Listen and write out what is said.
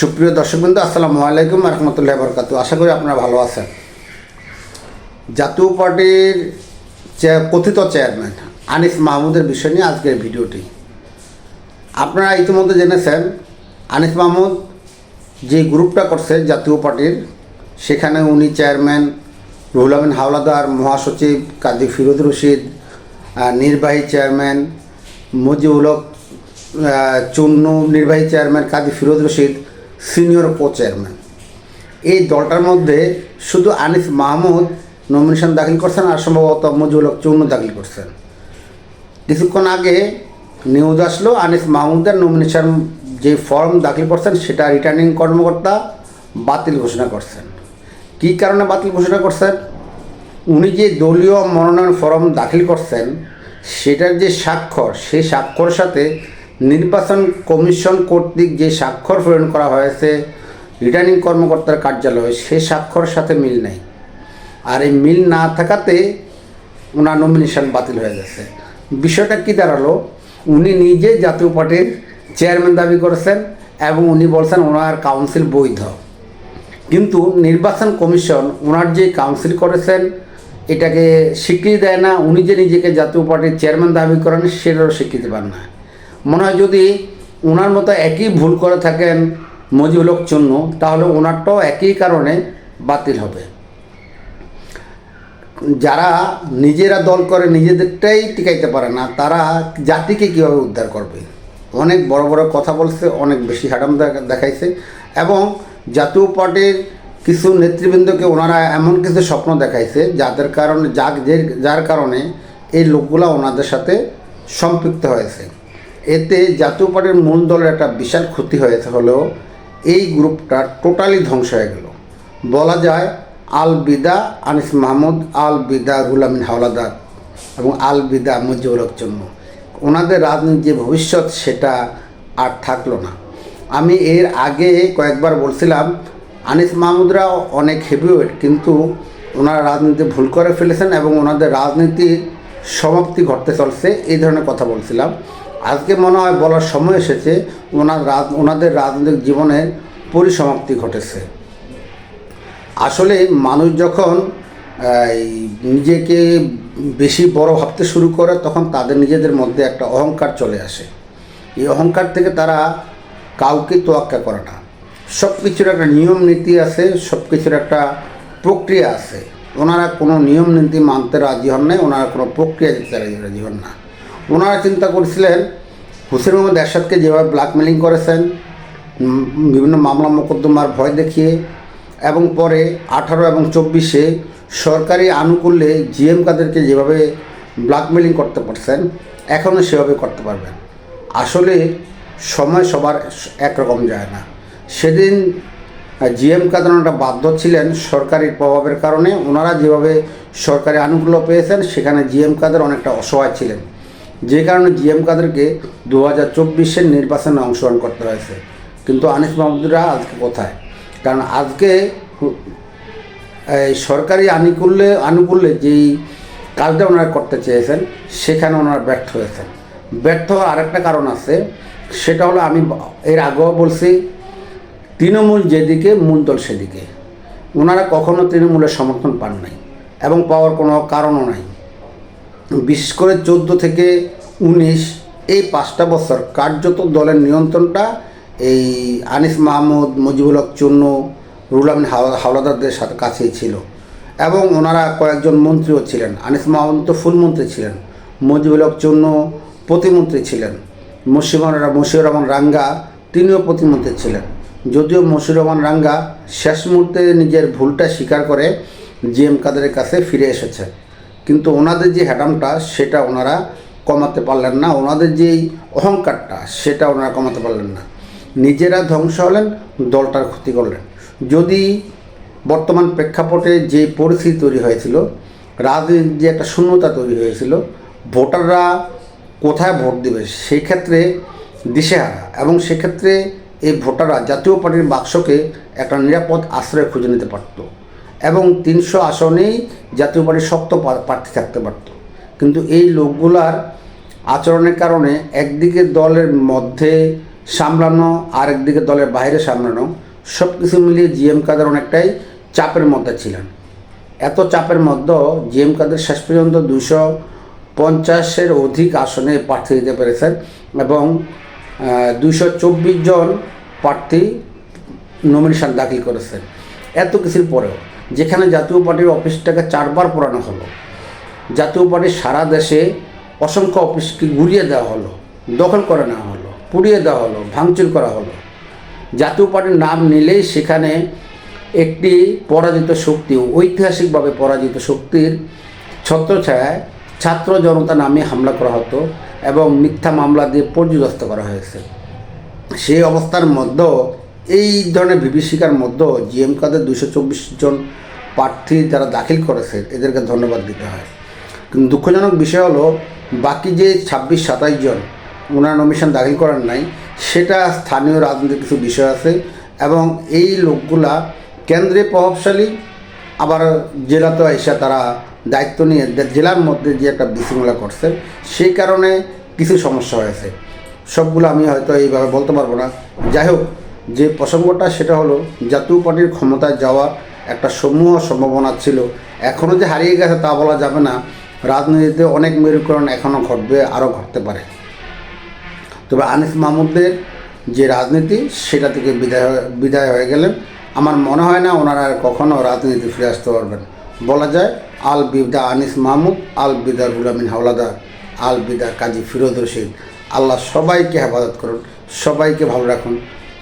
সুপ্রিয় দর্শকবৃন্দ আসসালামু আলাইকুম রহমতুল্লাহ বরকাতু আশা করি আপনারা ভালো আছেন। জাতীয় পার্টির কথিত চেয়ারম্যান আনিস মাহমুদের বিষয় নিয়ে আজকের ভিডিওটি। আপনারা ইতিমধ্যে জেনেছেন আনিস মাহমুদ যে গ্রুপটা করছে জাতীয় পার্টির সেখানে উনি চেয়ারম্যান রুহুল আমিন হাওলাদার মহাসচিব কাজী ফিরোজ রশিদ নির্বাহী চেয়ারম্যান আহ, চুন্নু নির্বাহী chairman Kazi Firoz Rashid senior co chairman. এই দলটার মধ্যে শুধু আনিস মাহমুদ নমিনেশন দাখিল করছেন আর সম্ভবত মুজিবুল হক চুন্নু দাখিল করছেন। কিছুক্ষণ আগে নিউজ আসলো, আনিস মাহমুদের নমিনেশন যে ফর্ম দাখিল করছেন সেটা রিটার্নিং কর্মকর্তা বাতিল ঘোষণা করছেন। কী কারণে বাতিল ঘোষণা করছেন? উনি যে দলীয় মনোনয়ন ফর্ম দাখিল করছেন, সেটার যে স্বাক্ষর, সেই স্বাক্ষরের সাথে নির্বাচন কমিশন কর্তৃক যে স্বাক্ষর প্রেরণ করা হয়েছে, রিটার্নিং কর্মকর্তার কার্যালয়ে সে স্বাক্ষর সাথে মিল নেই। আর এই মিল না থাকাতে ওনার নমিনেশন বাতিল হয়ে গেছে। বিষয়টা কী দাঁড়াল? উনি নিজে জাতীয় পার্টির চেয়ারম্যান দাবি করেছেন এবং উনি বলছেন ওনার কাউন্সিল বৈধ। কিন্তু নির্বাচন কমিশন ওনার যে কাউন্সিল করেছেন, এটাকে স্বীকৃতি দেয় না। উনি যে নিজেকে জাতীয় পার্টির চেয়ারম্যান দাবি করেন, সেটারও স্বীকৃতি পান না। মনে হয় যদি ওনার মতো একই ভুল করে থাকেন মজিবুল হক চন্ন, তাহলে ওনারটাও একই কারণে বাতিল হবে। যারা নিজেরা দল করে নিজেদেরটাই টিকাইতে পারে না, তারা জাতিকে কীভাবে উদ্ধার করবে? অনেক বড় বড় কথা বলছে, অনেক বেশি হাডাম দেখা- দেখাইছে এবং জাতীয় পার্টির কিছু নেতৃবৃন্দকে ওনারা এমন কিছু স্বপ্ন দেখাইছে, যাদের কারণে যা যে- যার কারণে এই লোকগুলা ওনাদের সাথে সম্পৃক্ত হয়েছে। এতে জাতীয় পার্টির মূল দলের একটা বিশাল ক্ষতি হয়েছে হলেও এই গ্রুপটা টোটালি ধ্বংস হয়ে গেল। বলা যায় আল বিদা, আনিস মাহমুদ, আল বিদা রুলামিন হাওলাদার এবং আল বিদা মুজিবুল হক ওনাদের রাজনীতির যে ভবিষ্যৎ সেটা আর থাকল না। আমি এর আগে কয়েকবার বলছিলাম, আনিস মাহমুদরা অনেক হেভিওয়েট কিন্তু ওনারা রাজনীতি ভুল করে ফেলেছেন এবং ওনাদের রাজনীতির সমাপ্তি ঘটতে চলছে, এই ধরনের কথা বলছিলাম। আজকে মনে হয় বলার সময় এসেছে, ওনার রাজ, ওনাদের রাজনৈতিক জীবনের পরিসমাপ্তি ঘটেছে। আসলে মানুষ যখন নিজেকে বেশি বড় ভাবতে শুরু করে, তখন তাদের নিজেদের মধ্যে একটা অহংকার চলে আসে। এই অহংকার থেকে তারা কাউকে তোয়াক্কা করে না। সব কিছুর একটা নিয়ম নীতি আছে সব কিছুর একটা প্রক্রিয়া আছে। ওনারা কোনো নিয়ম নীতি মানতে রাজি হন নাই, ওনারা কোনো প্রক্রিয়া দিতে রাজি হন না। ওনারা চিন্তা করেছিলেন, হুসেন মোহাম্মদ এরশাদকে যেভাবে ব্ল্যাকমেলিং করেছেন বিভিন্ন মামলা মোকদ্দমার ভয় দেখিয়ে, এবং পরে আঠারো এবং চব্বিশে সরকারি আনুকূল্যে জিএম কাদেরকে যেভাবে ব্ল্যাকমেলিং করতে পারছেন, এখনও সেভাবে করতে পারবেন। আসলে সময় সবার একরকম যায় না। সেদিন জিএম কাদের ওনারা বাধ্য ছিলেন সরকারি প্রভাবের কারণে। ওনারা যেভাবে সরকারি আনুকূল্য পেয়েছেন, সেখানে জিএম কাদের অনেকটা অসহায় ছিলেন। যে কারণে জিএম কাদেরকে দু হাজার চব্বিশের নির্বাচনে অংশগ্রহণ করতে হয়েছে। কিন্তু আনিস মাহমুদরা আজকে কোথায়? কারণ আজকে সরকারি আনুকূল্যে আনুকূল্যে যেই কাজটা ওনারা করতে চেয়েছেন, সেখানে ওনারা ব্যর্থ হয়েছেন। ব্যর্থ হওয়ার আরেকটা কারণ আছে, সেটা হলো আমি এর আগেও বলছি, তৃণমূল যেদিকে মূল দল সেদিকে। ওনারা কখনো তৃণমূলের সমর্থন পান নাই এবং পাওয়ার কোনো কারণও নাই। বিশেষ করে চোদ্দ থেকে উনিশ এই পাঁচটা বছর কার্যত দলের নিয়ন্ত্রণটা এই আনিস মাহমুদ, মুজিবুল হক চূর্ণ রুল হাওলাদারদের সাথে কাছেই ছিল। এবং ওনারা কয়েকজন মন্ত্রীও ছিলেন। আনিস মাহমুদ তো ফুল মন্ত্রী ছিলেন। মুজিবুল হক চূর্ণ প্রতিমন্ত্রী ছিলেন। মুশিমুর মুশিউর রহমান রাঙ্গা তিনিও প্রতিমন্ত্রী ছিলেন। যদিও মশিউর রহমান রাঙ্গা শেষ মুহূর্তে নিজের ভুলটা স্বীকার করে জিএম কাদেরের কাছে ফিরে এসেছে। কিন্তু ওনাদের যে হ্যাডামটা, সেটা ওনারা কমাতে পারলেন না। ওনাদের যেই অহংকারটা, সেটা ওনারা কমাতে পারলেন না। নিজেরা ধ্বংস হলেন, দলটার ক্ষতি করলেন। যদি বর্তমান প্রেক্ষাপটে যে পরিস্থিতি তৈরি হয়েছিল, রাজনীতির যে একটা শূন্যতা তৈরি হয়েছিল, ভোটাররা কোথায় ভোট দেবে সেই ক্ষেত্রে দিশেহারা। এবং সেক্ষেত্রে এই ভোটাররা জাতীয় পার্টির বাক্সকে একটা নিরাপদ আশ্রয় খুঁজে নিতে পারতো। এবং তিনশো আসনেই জাতীয় পার্টির শক্ত প্রার্থী থাকতে পারত। কিন্তু এই লোকগুলার আচরণের কারণে একদিকে দলের মধ্যে সামলানো, আরেকদিকে দলের বাইরে সামলানো সব কিছু মিলিয়ে জিএম কাদের অনেকটাই চাপের মধ্যে ছিলেন। এত চাপের মধ্যে জিএম কাদের শেষ পর্যন্ত দুশো পঞ্চাশের অধিক আসনে প্রার্থী দিতে পেরেছেন এবং দুশো চব্বিশ জন প্রার্থী নমিনেশন দাখিল করেছেন। এত কিছুর পরেও যেখানে জাতীয় পার্টির অফিসটাকে চারবার পোড়ানো হলো। জাতীয় পার্টির সারা দেশে অসংখ্য অফিসকে ঘুরিয়ে দেওয়া হলো, দখল করে নেওয়া হলো, পুড়িয়ে দেওয়া হলো, ভাঙচুর করা হলো। জাতীয় পার্টির নাম নিলেই সেখানে একটি পরাজিত শক্তি, ঐতিহাসিকভাবে পরাজিত শক্তির ছত্রছায়ায় ছাত্র জনতা নামে হামলা করা হতো এবং মিথ্যা মামলা দিয়ে পর্যদস্ত করা হয়েছে। সেই অবস্থার মধ্যেও এই ধরনের বিভীষিকার মধ্যেও জিএম কাদের দুশো চব্বিশ জন প্রার্থী যারা দাখিল করেছে, এদেরকে ধন্যবাদ দিতে হয়। কিন্তু দুঃখজনক বিষয় হলো, বাকি যে ছাব্বিশ, সাতাইশ জন ওনার নমিশন দাখিল করার নাই, সেটা স্থানীয় রাজনৈতিক কিছু বিষয় আছে এবং এই লোকগুলা কেন্দ্রে প্রভাবশালী, আবার জেলাতেও এসে তারা দায়িত্ব নিয়ে জেলার মধ্যে যে একটা বিশৃঙ্খলা করছে, সেই কারণে কিছু সমস্যা হয়েছে। সবগুলো আমি হয়তো এইভাবে বলতে পারব না। যাই হোক যে প্রসঙ্গটা সেটা হলো জাতীয় পার্টির ক্ষমতায় যাওয়ার একটা সমূহ সম্ভাবনা ছিল। এখনও যে হারিয়ে গেছে তা বলা যাবে না। রাজনীতিতে অনেক মেরুকরণ এখনও ঘটবে, আরও ঘটতে পারে। তবে আনিস মাহমুদের যে রাজনীতি, সেটা থেকে বিদায় বিদায় হয়ে গেলেন। আমার মনে হয় না ওনারা আর কখনও রাজনীতি ফিরে আসতে পারবেন। বলা যায়, আল বিদা আনিস মাহমুদ, আল বিদা রুলামিন হাওলাদার, আল বিদা কাজী ফিরোজ রশিদ আল্লাহ সবাইকে হেফাজত করুন, সবাইকে ভালো রাখুন।